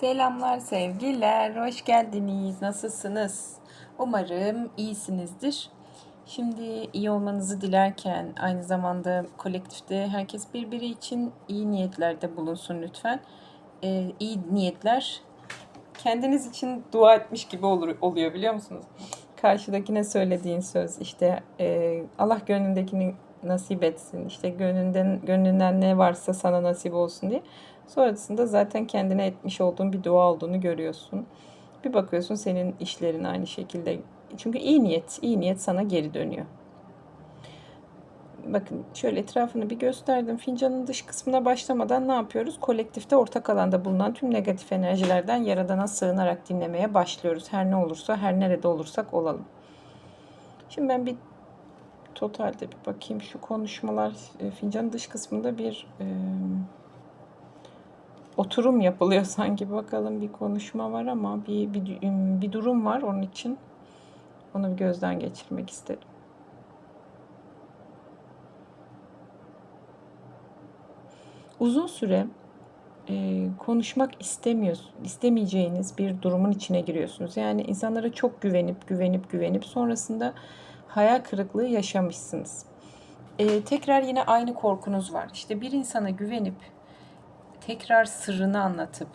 Selamlar, sevgiler. Hoş geldiniz. Nasılsınız? Umarım iyisinizdir. Şimdi iyi olmanızı dilerken aynı zamanda kolektifte herkes birbiri için iyi niyetlerde bulunsun lütfen. Ee, iyi niyetler kendiniz için dua etmiş gibi olur, oluyor biliyor musunuz? Karşıdakine söylediğin söz işte e, Allah gönlündekini nasip etsin. işte gönlünden gönlünden ne varsa sana nasip olsun diye. Sonrasında zaten kendine etmiş olduğun bir dua olduğunu görüyorsun. Bir bakıyorsun senin işlerin aynı şekilde. Çünkü iyi niyet, iyi niyet sana geri dönüyor. Bakın şöyle etrafını bir gösterdim. Fincanın dış kısmına başlamadan ne yapıyoruz? Kolektifte ortak alanda bulunan tüm negatif enerjilerden Yaradan'a sığınarak dinlemeye başlıyoruz. Her ne olursa, her nerede olursak olalım. Şimdi ben bir totalde bir bakayım şu konuşmalar e, fincanın dış kısmında bir e, oturum yapılıyor sanki bakalım bir konuşma var ama bir, bir, bir durum var onun için onu bir gözden geçirmek istedim. Uzun süre e, konuşmak istemiyorsun, istemeyeceğiniz bir durumun içine giriyorsunuz. Yani insanlara çok güvenip güvenip güvenip sonrasında hayal kırıklığı yaşamışsınız. E, tekrar yine aynı korkunuz var. İşte bir insana güvenip tekrar sırrını anlatıp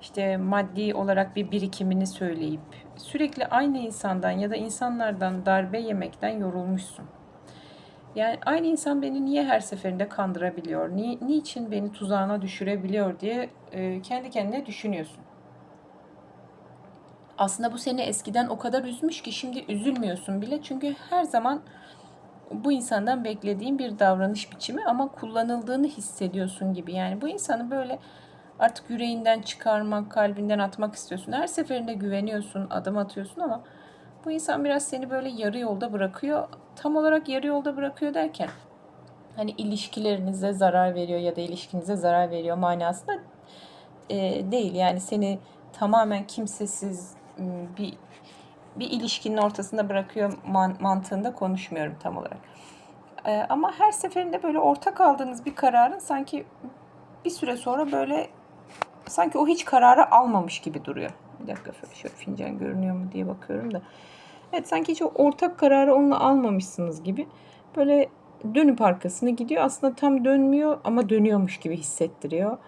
işte maddi olarak bir birikimini söyleyip sürekli aynı insandan ya da insanlardan darbe yemekten yorulmuşsun. Yani aynı insan beni niye her seferinde kandırabiliyor, ni, niçin beni tuzağına düşürebiliyor diye e, kendi kendine düşünüyorsun. Aslında bu seni eskiden o kadar üzmüş ki şimdi üzülmüyorsun bile. Çünkü her zaman bu insandan beklediğin bir davranış biçimi ama kullanıldığını hissediyorsun gibi. Yani bu insanı böyle artık yüreğinden çıkarmak, kalbinden atmak istiyorsun. Her seferinde güveniyorsun, adım atıyorsun ama bu insan biraz seni böyle yarı yolda bırakıyor. Tam olarak yarı yolda bırakıyor derken hani ilişkilerinize zarar veriyor ya da ilişkinize zarar veriyor manasında e, değil. Yani seni tamamen kimsesiz bir bir ilişkinin ortasında bırakıyor man- mantığında konuşmuyorum tam olarak. Ee, ama her seferinde böyle ortak aldığınız bir kararın sanki bir süre sonra böyle sanki o hiç kararı almamış gibi duruyor. Bir dakika şöyle fincan görünüyor mu diye bakıyorum da. Evet sanki hiç o ortak kararı onunla almamışsınız gibi. Böyle dönüp arkasına gidiyor. Aslında tam dönmüyor ama dönüyormuş gibi hissettiriyor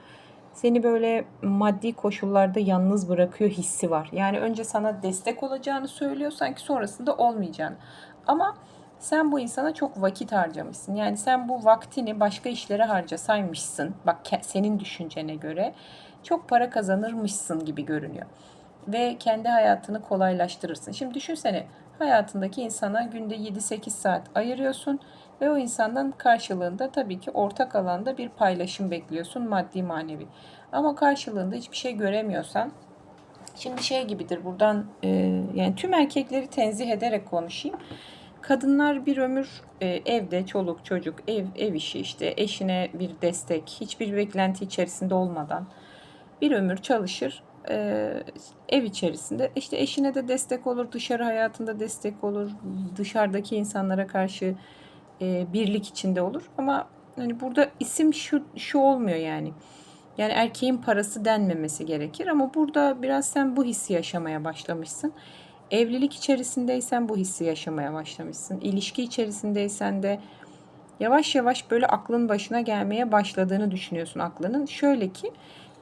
seni böyle maddi koşullarda yalnız bırakıyor hissi var. Yani önce sana destek olacağını söylüyor sanki sonrasında olmayacağını. Ama sen bu insana çok vakit harcamışsın. Yani sen bu vaktini başka işlere harcasaymışsın. Bak senin düşüncene göre çok para kazanırmışsın gibi görünüyor. Ve kendi hayatını kolaylaştırırsın. Şimdi düşünsene hayatındaki insana günde 7-8 saat ayırıyorsun ve o insandan karşılığında tabii ki ortak alanda bir paylaşım bekliyorsun maddi manevi. Ama karşılığında hiçbir şey göremiyorsan şimdi şey gibidir buradan e, yani tüm erkekleri tenzih ederek konuşayım. Kadınlar bir ömür e, evde çoluk çocuk ev ev işi işte eşine bir destek hiçbir beklenti içerisinde olmadan bir ömür çalışır e, ev içerisinde işte eşine de destek olur dışarı hayatında destek olur dışarıdaki insanlara karşı e, birlik içinde olur. Ama hani burada isim şu şu olmuyor yani. Yani erkeğin parası denmemesi gerekir ama burada biraz sen bu hissi yaşamaya başlamışsın. Evlilik içerisindeysen bu hissi yaşamaya başlamışsın. İlişki içerisindeysen de yavaş yavaş böyle aklın başına gelmeye başladığını düşünüyorsun aklının. Şöyle ki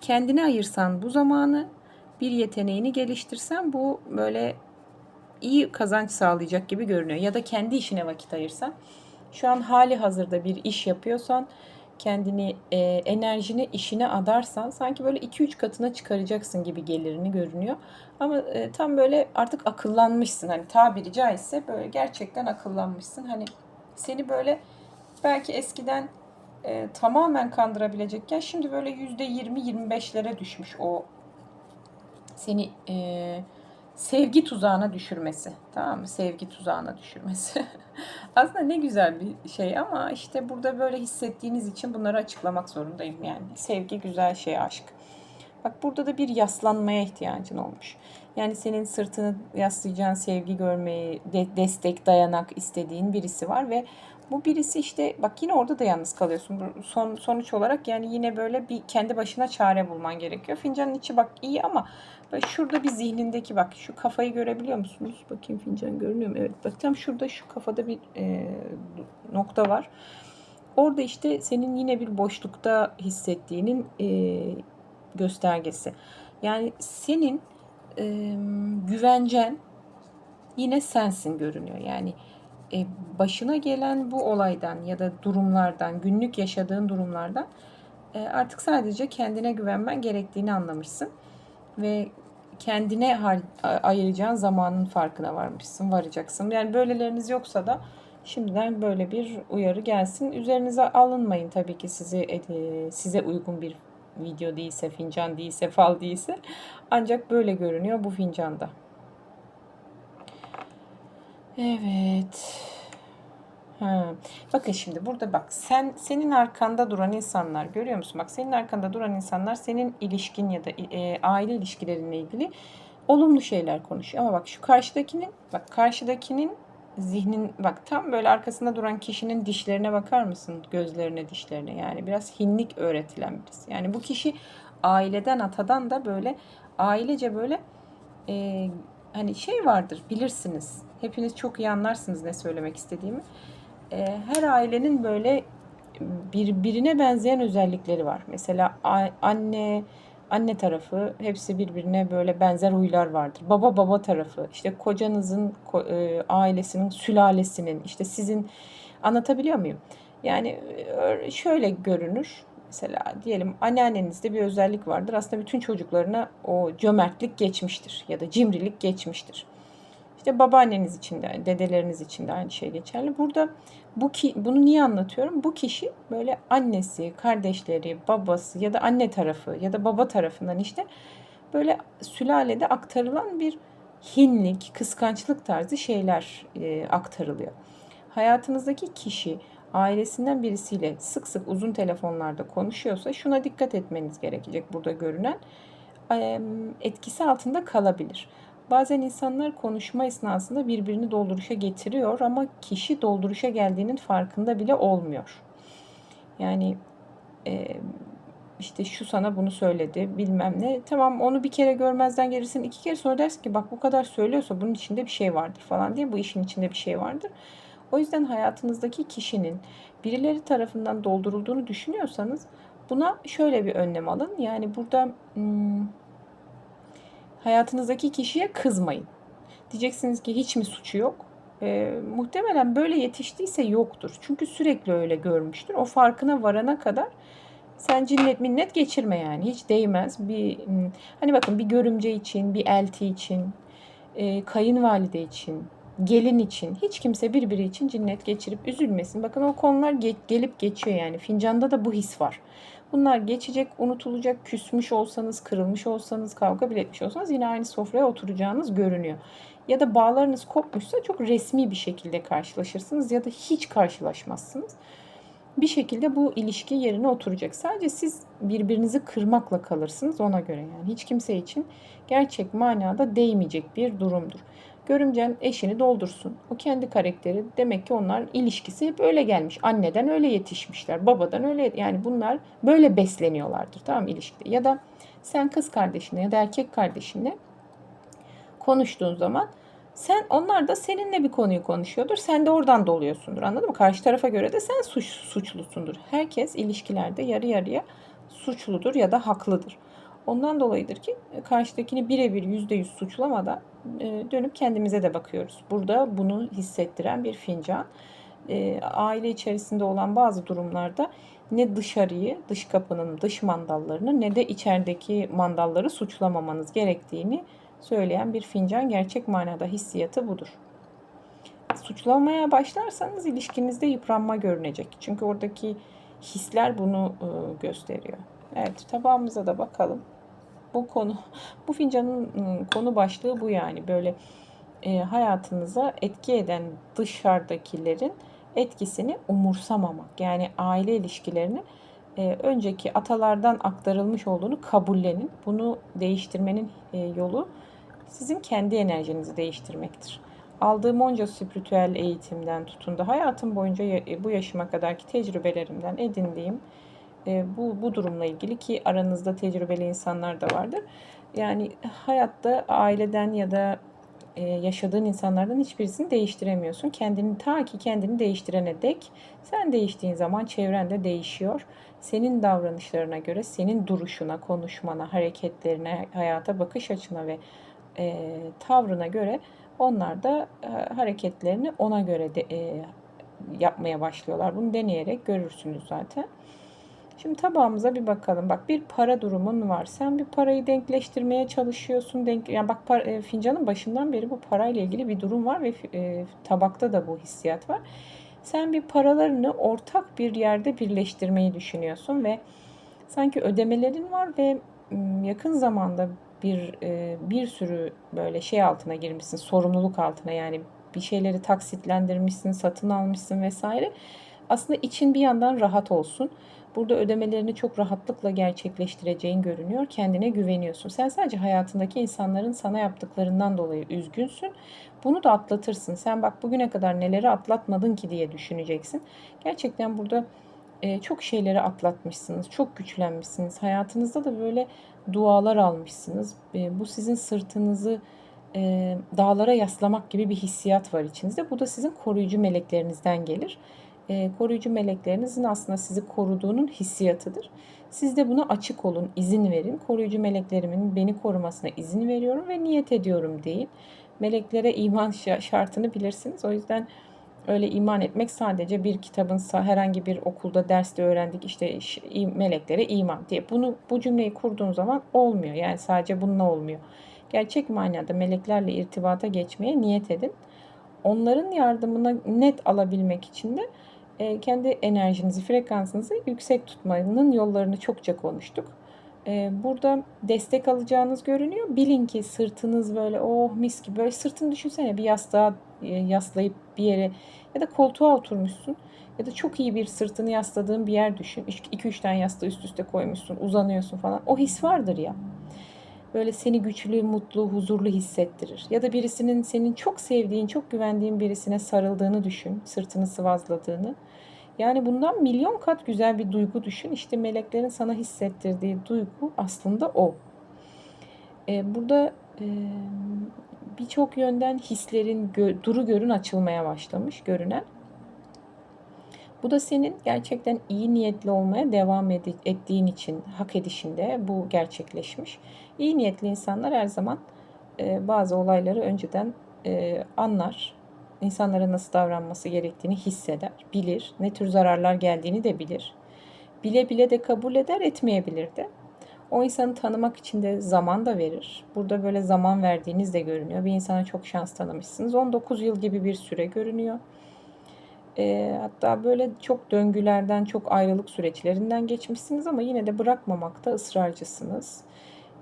kendine ayırsan bu zamanı bir yeteneğini geliştirsen bu böyle iyi kazanç sağlayacak gibi görünüyor. Ya da kendi işine vakit ayırsan şu an hali hazırda bir iş yapıyorsan kendini e, enerjini işine adarsan sanki böyle 2-3 katına çıkaracaksın gibi gelirini görünüyor. Ama e, tam böyle artık akıllanmışsın hani tabiri caizse böyle gerçekten akıllanmışsın. Hani seni böyle belki eskiden e, tamamen kandırabilecekken şimdi böyle %20-25'lere düşmüş o seni e, sevgi tuzağına düşürmesi. Tamam mı? Sevgi tuzağına düşürmesi. Aslında ne güzel bir şey ama işte burada böyle hissettiğiniz için bunları açıklamak zorundayım yani. Sevgi güzel şey aşk. Bak burada da bir yaslanmaya ihtiyacın olmuş. Yani senin sırtını yaslayacağın sevgi görmeyi, de, destek, dayanak istediğin birisi var ve Bu birisi işte bak yine orada da yalnız kalıyorsun. Son sonuç olarak yani yine böyle bir kendi başına çare bulman gerekiyor. Fincanın içi bak iyi ama böyle şurada bir zihnindeki bak şu kafayı görebiliyor musunuz? Bakayım fincan görünüyor mu? Evet bak tam şurada şu kafada bir e, nokta var. Orada işte senin yine bir boşlukta hissettiğinin e, göstergesi. Yani senin e, güvencen yine sensin görünüyor. Yani e, başına gelen bu olaydan ya da durumlardan, günlük yaşadığın durumlardan e, artık sadece kendine güvenmen gerektiğini anlamışsın. Ve kendine ayıracağın zamanın farkına varmışsın, varacaksın. Yani böyleleriniz yoksa da şimdiden böyle bir uyarı gelsin. Üzerinize alınmayın tabii ki sizi e, size uygun bir video değilse, fincan değilse, fal değilse. Ancak böyle görünüyor bu fincanda. Evet. Ha. Bakın şimdi burada bak sen senin arkanda duran insanlar görüyor musun? Bak senin arkanda duran insanlar senin ilişkin ya da e, aile ilişkilerinle ilgili olumlu şeyler konuşuyor. Ama bak şu karşıdakinin bak karşıdakinin zihnin bak tam böyle arkasında duran kişinin dişlerine bakar mısın? Gözlerine, dişlerine. Yani biraz hinlik öğretilen birisi. Yani bu kişi aileden, atadan da böyle ailece böyle e, hani şey vardır bilirsiniz. Hepiniz çok iyi anlarsınız ne söylemek istediğimi. E, her ailenin böyle birbirine benzeyen özellikleri var. Mesela anne anne tarafı hepsi birbirine böyle benzer huylar vardır. Baba baba tarafı işte kocanızın e, ailesinin sülalesinin işte sizin anlatabiliyor muyum? Yani şöyle görünür. Mesela diyelim anneannenizde bir özellik vardır. Aslında bütün çocuklarına o cömertlik geçmiştir ya da cimrilik geçmiştir. İşte babaanneniz için de, dedeleriniz için de aynı şey geçerli. Burada bu ki bunu niye anlatıyorum? Bu kişi böyle annesi, kardeşleri, babası ya da anne tarafı ya da baba tarafından işte böyle sülalede aktarılan bir hinlik, kıskançlık tarzı şeyler e, aktarılıyor. Hayatınızdaki kişi ailesinden birisiyle sık sık uzun telefonlarda konuşuyorsa şuna dikkat etmeniz gerekecek burada görünen etkisi altında kalabilir. Bazen insanlar konuşma esnasında birbirini dolduruşa getiriyor ama kişi dolduruşa geldiğinin farkında bile olmuyor. Yani e, işte şu sana bunu söyledi bilmem ne. Tamam onu bir kere görmezden gelirsin iki kere sonra dersin ki bak bu kadar söylüyorsa bunun içinde bir şey vardır falan diye bu işin içinde bir şey vardır. O yüzden hayatınızdaki kişinin birileri tarafından doldurulduğunu düşünüyorsanız buna şöyle bir önlem alın. Yani burada hmm, hayatınızdaki kişiye kızmayın. Diyeceksiniz ki hiç mi suçu yok? E, muhtemelen böyle yetiştiyse yoktur. Çünkü sürekli öyle görmüştür. O farkına varana kadar sen cinnet minnet geçirme yani. Hiç değmez. Bir hmm, hani bakın bir görümce için, bir elti için, e, kayınvalide için, gelin için hiç kimse birbiri için cinnet geçirip üzülmesin. Bakın o konular ge- gelip geçiyor yani. Fincanda da bu his var. Bunlar geçecek, unutulacak, küsmüş olsanız, kırılmış olsanız, kavga bile etmiş olsanız yine aynı sofraya oturacağınız görünüyor. Ya da bağlarınız kopmuşsa çok resmi bir şekilde karşılaşırsınız ya da hiç karşılaşmazsınız. Bir şekilde bu ilişki yerine oturacak. Sadece siz birbirinizi kırmakla kalırsınız ona göre yani. Hiç kimse için gerçek manada değmeyecek bir durumdur. Görümcen eşini doldursun. O kendi karakteri demek ki onlar ilişkisi hep öyle gelmiş. Anneden öyle yetişmişler. Babadan öyle yani bunlar böyle besleniyorlardır tamam ilişkide. Ya da sen kız kardeşine ya da erkek kardeşinle konuştuğun zaman sen onlar da seninle bir konuyu konuşuyordur. Sen de oradan doluyorsundur. Anladın mı? Karşı tarafa göre de sen suç, suçlusundur. Herkes ilişkilerde yarı yarıya suçludur ya da haklıdır. Ondan dolayıdır ki karşıdakini birebir yüzde yüz suçlamadan e, dönüp kendimize de bakıyoruz. Burada bunu hissettiren bir fincan. E, aile içerisinde olan bazı durumlarda ne dışarıyı, dış kapının dış mandallarını ne de içerideki mandalları suçlamamanız gerektiğini söyleyen bir fincan gerçek manada hissiyatı budur. Suçlamaya başlarsanız ilişkinizde yıpranma görünecek. Çünkü oradaki hisler bunu e, gösteriyor. Evet tabağımıza da bakalım bu konu bu fincanın ıı, konu başlığı bu yani böyle e, hayatınıza etki eden dışarıdakilerin etkisini umursamamak. Yani aile ilişkilerini e, önceki atalardan aktarılmış olduğunu kabullenin. Bunu değiştirmenin e, yolu sizin kendi enerjinizi değiştirmektir. aldığım onca spiritüel eğitimden tutun da hayatım boyunca ya- bu yaşıma kadarki tecrübelerimden edindiğim e, bu, bu durumla ilgili ki aranızda tecrübeli insanlar da vardır. Yani hayatta aileden ya da e, yaşadığın insanlardan hiçbirisini değiştiremiyorsun. Kendini ta ki kendini değiştirene dek sen değiştiğin zaman çevren de değişiyor. Senin davranışlarına göre, senin duruşuna, konuşmana, hareketlerine, hayata bakış açına ve e, tavrına göre onlar da e, hareketlerini ona göre de, e, yapmaya başlıyorlar. Bunu deneyerek görürsünüz zaten. Şimdi tabağımıza bir bakalım. Bak bir para durumun var. Sen bir parayı denkleştirmeye çalışıyorsun. Denk yani bak par- e, fincanın başından beri bu parayla ilgili bir durum var ve e, tabakta da bu hissiyat var. Sen bir paralarını ortak bir yerde birleştirmeyi düşünüyorsun ve sanki ödemelerin var ve yakın zamanda bir e, bir sürü böyle şey altına girmişsin, sorumluluk altına yani bir şeyleri taksitlendirmişsin, satın almışsın vesaire. Aslında için bir yandan rahat olsun. Burada ödemelerini çok rahatlıkla gerçekleştireceğin görünüyor. Kendine güveniyorsun. Sen sadece hayatındaki insanların sana yaptıklarından dolayı üzgünsün. Bunu da atlatırsın. Sen bak bugüne kadar neleri atlatmadın ki diye düşüneceksin. Gerçekten burada e, çok şeyleri atlatmışsınız. Çok güçlenmişsiniz. Hayatınızda da böyle dualar almışsınız. E, bu sizin sırtınızı e, dağlara yaslamak gibi bir hissiyat var içinizde. Bu da sizin koruyucu meleklerinizden gelir e, koruyucu meleklerinizin aslında sizi koruduğunun hissiyatıdır. Siz de buna açık olun, izin verin. Koruyucu meleklerimin beni korumasına izin veriyorum ve niyet ediyorum deyin. Meleklere iman şartını bilirsiniz. O yüzden öyle iman etmek sadece bir kitabın herhangi bir okulda derste öğrendik işte meleklere iman diye. Bunu bu cümleyi kurduğun zaman olmuyor. Yani sadece bununla olmuyor. Gerçek manada meleklerle irtibata geçmeye niyet edin. Onların yardımına net alabilmek için de e, kendi enerjinizi, frekansınızı yüksek tutmanın yollarını çokça konuştuk. E, burada destek alacağınız görünüyor. Bilin ki sırtınız böyle oh mis gibi böyle sırtını düşünsene bir yastığa e, yaslayıp bir yere ya da koltuğa oturmuşsun ya da çok iyi bir sırtını yasladığın bir yer düşün. 2-3 tane yastığı üst üste koymuşsun, uzanıyorsun falan. O his vardır ya böyle seni güçlü, mutlu, huzurlu hissettirir. Ya da birisinin senin çok sevdiğin, çok güvendiğin birisine sarıldığını düşün, sırtını sıvazladığını. Yani bundan milyon kat güzel bir duygu düşün. İşte meleklerin sana hissettirdiği duygu aslında o. Ee, burada e, birçok yönden hislerin, gö- duru görün açılmaya başlamış görünen. Bu da senin gerçekten iyi niyetli olmaya devam ettiğin için, hak edişinde bu gerçekleşmiş. İyi niyetli insanlar her zaman e, bazı olayları önceden e, anlar. İnsanlara nasıl davranması gerektiğini hisseder, bilir. Ne tür zararlar geldiğini de bilir. Bile bile de kabul eder, etmeyebilir de. O insanı tanımak için de zaman da verir. Burada böyle zaman verdiğiniz de görünüyor. Bir insana çok şans tanımışsınız. 19 yıl gibi bir süre görünüyor. E, hatta böyle çok döngülerden, çok ayrılık süreçlerinden geçmişsiniz ama yine de bırakmamakta ısrarcısınız.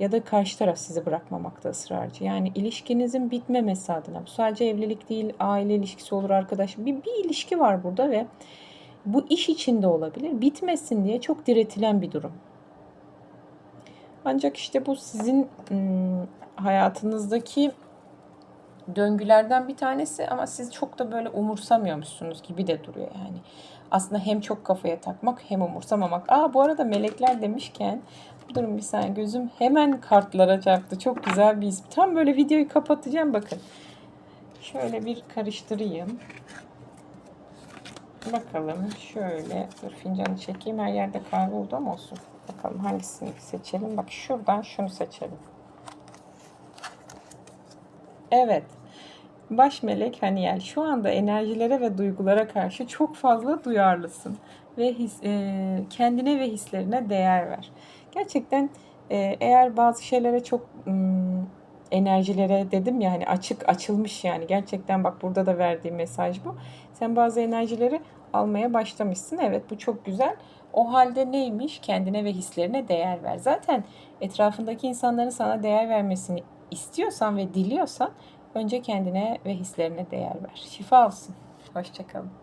Ya da karşı taraf sizi bırakmamakta ısrarcı. Yani ilişkinizin bitmemesi adına. Bu sadece evlilik değil, aile ilişkisi olur arkadaş. Bir, bir ilişki var burada ve bu iş içinde olabilir. Bitmesin diye çok diretilen bir durum. Ancak işte bu sizin hayatınızdaki döngülerden bir tanesi ama siz çok da böyle umursamıyormuşsunuz gibi de duruyor yani. Aslında hem çok kafaya takmak hem umursamamak. Aa bu arada melekler demişken durun bir saniye gözüm hemen kartlara çarptı. Çok güzel bir isim. Tam böyle videoyu kapatacağım bakın. Şöyle bir karıştırayım. Bakalım şöyle dur fincanı çekeyim. Her yerde kahve oldu ama olsun. Bakalım hangisini seçelim. Bak şuradan şunu seçelim. Evet. Baş melek Haniel şu anda enerjilere ve duygulara karşı çok fazla duyarlısın ve his, e, kendine ve hislerine değer ver. Gerçekten e, eğer bazı şeylere çok m, enerjilere dedim ya hani açık açılmış yani gerçekten bak burada da verdiğim mesaj bu. Sen bazı enerjileri almaya başlamışsın. Evet bu çok güzel. O halde neymiş? Kendine ve hislerine değer ver. Zaten etrafındaki insanların sana değer vermesini istiyorsan ve diliyorsan önce kendine ve hislerine değer ver. Şifa olsun. Hoşçakalın.